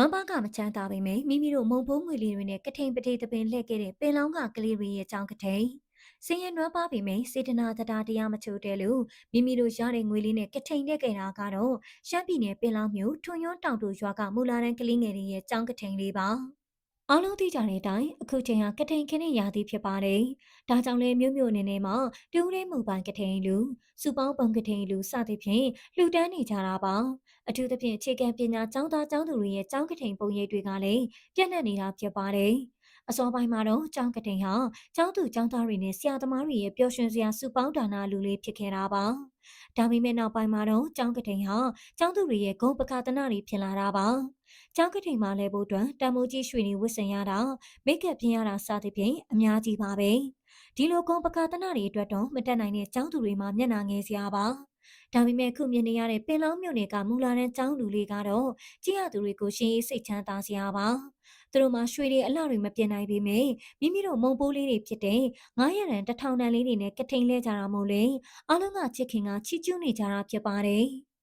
နွမ်းပါးကမချမ်းသာပေမယ့်မိမိတို့မုံဖိုးငွေလေးတွေနဲ့ကထိန်ပတိသပင်လှည့်ခဲ့တဲ့ပင်လောင်းကကလေးတွေရဲ့အကြောင်းကထိန်စင်ရနွမ်းပါးပေမယ့်စေတနာတရားတရားမချိုးတဲလို့မိမိတို့ရတဲ့ငွေလေးနဲ့ကထိန်လှည့်ခဲ့တာကတော့ရှမ်းပြည်နယ်ပင်လောင်းမြို့ထွန်ရွန်းတောင်တူရွာကမူလာတန်းကလေးငယ်တွေရဲ့အကြောင်းကထိန်လေးပါအားလုံးသိကြတဲ့အတိုင်းအခုချိန်ဟာကထိန်ခင်းနဲ့ရာသီဖြစ်ပါတယ်။ဒါကြောင့်လဲမြို့မြို့အနေနဲ့မှာတူးလေးမှုပိုင်ကထိန်လူစုပေါင်းပုံကထိန်လူစသဖြင့်လှူဒန်းနေကြတာပါ။ အထူးသဖြင့်အခြေခံပညာကျောင်းသားကျောင်းသူတွေရဲ့ကျောင်းကထိန်ပုံရိပ်တွေကလည်းပြန့်နှံ့နေတာဖြစ်ပါတယ်။အစောပိုင်းမှာတော့ကျောင်းကထိန်ဟာကျောင်းသူကျောင်းသားတွေနဲ့ဆရာသမားတွေရဲ့ပျော်ရွှင်စရာစုပေါင်းဒါနာလူလေးဖြစ်ခဲ့တာပါ။ဒါပေမဲ့နောက်ပိုင်းမှာတော့ကျောင်းကထိန်ဟာကျောင်းသူတွေရဲ့ဂုဏ်ပကာသနာတွေဖြစ်လာတာပါ။ကျောင်းကထိန်မှာလဲဖို့အတွက်တံမိုးကြီးရွှေတွေဝတ်ဆင်ရတာမိတ်ကပ်ပြင်ရတာစသဖြင့်အများကြီးပါပဲ။ဒီလိုဂုဏ်ပကာသနာတွေအတွက်တော့မတက်နိုင်တဲ့ကျောင်းသူတွေမှာမျက်နှာငယ်စရာပါ။ ဒါပေမဲ့ခုမြင်နေရတဲ့ပင်လောင်းမြို့နယ်ကမူလာတဲ့ကျောင်းလူလေးကတော့ကြည်ရသူတွေကိုရှင်းရေးစိတ်ချမ်းသာစရာပါ။သူတို့မှာရွှေတွေအလှတွေမပြတ်နိုင်ပေမဲ့မိမိတို့မုံပိုးလေးတွေဖြစ်တဲ့900ရန်1000တန်လေးတွေနဲ့ကထိန်လဲကြတာမို့လေအားလုံးကချစ်ခင်ကချီကျူးနေကြတာဖြစ်ပါတယ်။